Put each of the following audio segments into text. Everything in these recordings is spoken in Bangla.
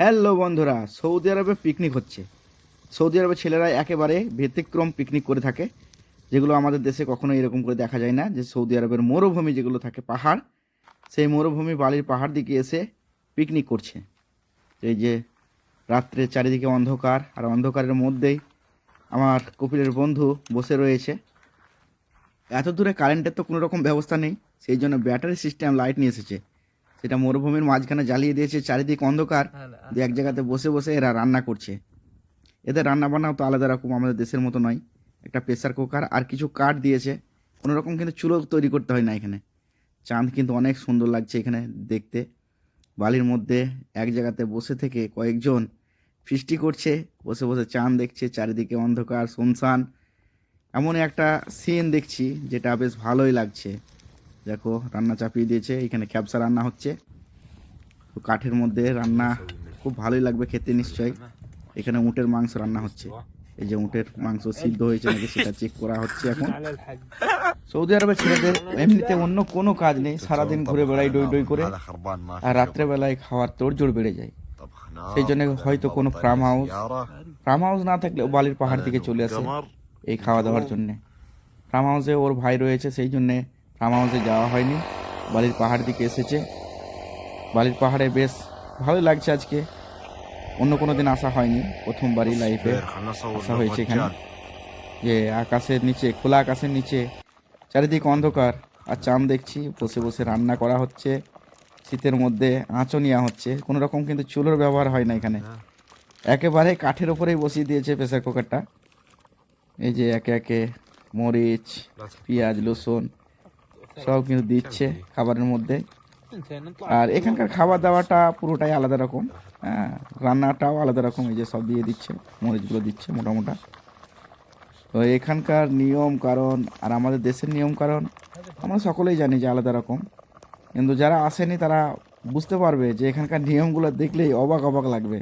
হ্যালো বন্ধুরা, সৌদি আরবে পিকনিক হচ্ছে। সৌদি আরবের ছেলেরা একেবারে ব্যতিক্রম পিকনিক করে থাকে, যেগুলো আমাদের দেশে কখনো এরকম করে দেখা যায় না, যে সৌদি আরবের মরুভূমি যেগুলো থাকে পাহাড়, সেই মরুভূমি বালির পাহাড় দিকে এসে পিকনিক করছে। এই যে রাত্রে চারিদিকে অন্ধকার, আর অন্ধকারের মধ্যেই আমার কপিলের বন্ধু বসে রয়েছে। এত দূরে কারেন্টের তো কোনো রকম ব্যবস্থা নেই, সেই জন্য ব্যাটারি সিস্টেম লাইট নিয়ে এসেছে। সেটা মরুভূমির মাঝখানে জ্বালিয়ে দিয়েছে চারিদিক অন্ধকার। দিয়ে এক জায়গাতে বসে বসে এরা রান্না করছে। এদের রান্না বান্নাও তো আলাদা রকম আমাদের দেশের মতো নয়। একটা প্রেসার কুকার আর কিছু কাঠ দিয়েছে। কোনো রকম কিন্তু চুলো তৈরি করতে হয় না এখানে। চাঁদ কিন্তু অনেক সুন্দর লাগছে এখানে দেখতে। বালির মধ্যে এক জায়গাতে বসে থেকে কয়েকজন ফিস্টি করছে। বসে বসে চাঁদ দেখছে চারিদিকে অন্ধকার শুনশান। এমন একটা সিন দেখছি যেটা বেশ ভালোই লাগছে। দেখো, রান্না চাপিয়ে দিয়েছে। এখানে ক্যাপসা রান্না হচ্ছে। তো কাঠের মধ্যে রান্না খুব ভালোই লাগবে খেতে নিশ্চয়ই। এখানে উঁটের মাংস রান্না হচ্ছে। এই যে উঁটের মাংস সিদ্ধ হয়েছে নাকি সেটা চেক করা হচ্ছে এখন। সৌদি আরবের ছেলেদের এমনিতে অন্য কোনো কাজ নেই। সারাদিন ঘুরে বেড়াই ডই ডই করে। আর রাত্রেবেলায় খাওয়ার তোড়জোড় বেড়ে যায়। সেই জন্য হয়তো কোনো ফার্ম হাউস ফার্ম হাউস না থাকলে বালির পাহাড় থেকে চলে আসে এই খাওয়া দাওয়ার জন্যে। ফার্ম হাউসে ওর ভাই রয়েছে, সেই জন্যে ফার্ম হাউসে যাওয়া হয়নি। বালির পাহাড় দিকে এসেছে। বালির পাহাড়ে বেশ ভালোই লাগছে আজকে। অন্য কোনো দিন আসা হয়নি। প্রথমবারই লাইফে আসা হয়েছে এখানে। যে আকাশের নিচে খোলা আকাশের নিচে চারিদিক অন্ধকার। আর চাম দেখছি বসে বসে রান্না করা হচ্ছে। শীতের মধ্যে আঁচও নেওয়া হচ্ছে। কোনো রকম কিন্তু চুলোর ব্যবহার হয় না এখানে। একেবারে কাঠের ওপরেই বসিয়ে দিয়েছে প্রেসার কুকারটা। এই যে একে একে মরিচ পেঁয়াজ রসুন সব কিন্তু দিচ্ছে খাবারের মধ্যে। আর এখানকার খাবার দাওয়াটা পুরোটাই আলাদা রকম। হ্যাঁ রান্নাটাও আলাদা রকম, এই যে সব দিয়ে দিচ্ছে, মরিচগুলো দিচ্ছে মোটামোটা। তো এখানকার নিয়ম কারণ আর আমাদের দেশের নিয়ম কারণ, আমরা সকলেই জানি যে আলাদা রকম। কিন্তু যারা আসেনি তারা বুঝতে পারবে যে এখানকার নিয়মগুলো দেখলেই অবাক অবাক লাগবে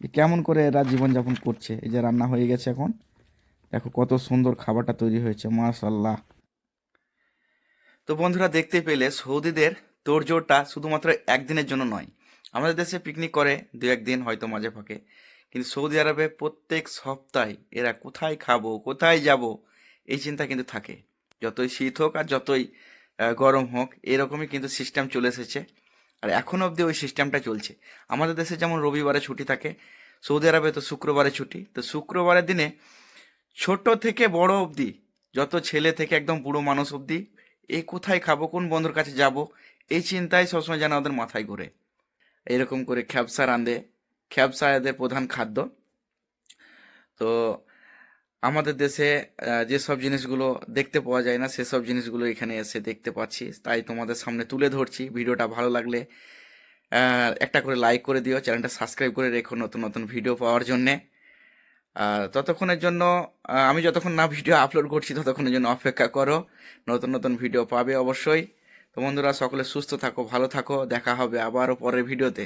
যে কেমন করে এরা জীবনযাপন করছে। এই যে রান্না হয়ে গেছে এখন। দেখো কত সুন্দর খাবারটা তৈরি হয়েছে মাশাল্লাহ তো বন্ধুরা দেখতে পেলে সৌদিদের তোড়জোড়টা শুধুমাত্র একদিনের জন্য নয়। আমাদের দেশে পিকনিক করে দু একদিন হয়তো মাঝে ফাঁকে। কিন্তু সৌদি আরবে প্রত্যেক সপ্তাহে এরা কোথায় খাব, কোথায় যাব, এই চিন্তা কিন্তু থাকে। যতই শীত হোক আর যতই গরম হোক, এরকমই কিন্তু সিস্টেম চলে এসেছে। আর এখন অবধি ওই সিস্টেমটা চলছে। আমাদের দেশে যেমন রবিবারে ছুটি থাকে, সৌদি আরবে তো শুক্রবারে ছুটি। তো শুক্রবারের দিনে ছোট থেকে বড় অবধি, যত ছেলে থেকে একদম বুড়ো মানুষ অবধি এই কোথায় খাব, কোন বন্ধুর কাছে যাব, এই চিন্তাই সবসময় যেন ওদের মাথায় ঘোরে। এরকম করে খ্যাপসা রাঁধে, খ্যাপসা এদের প্রধান খাদ্য। তো আমাদের দেশে যেসব জিনিসগুলো দেখতে পাওয়া যায় না, সেসব জিনিসগুলো এখানে এসে দেখতে পাচ্ছি। তাই তোমাদের সামনে তুলে ধরছি। ভিডিওটা ভালো লাগলে একটা করে লাইক করে দিও। চ্যানেলটা সাবস্ক্রাইব করে রেখো নতুন নতুন ভিডিও পাওয়ার জন্যে। ততক্ষণের জন্য আমি যতক্ষণ না ভিডিও আপলোড করছি, ততক্ষণের জন্য অপেক্ষা করো। নতুন নতুন ভিডিও পাবে অবশ্যই। তো বন্ধুরা, সকলে সুস্থ থাকো, ভালো থাকো। দেখা হবে আবারও পরের ভিডিওতে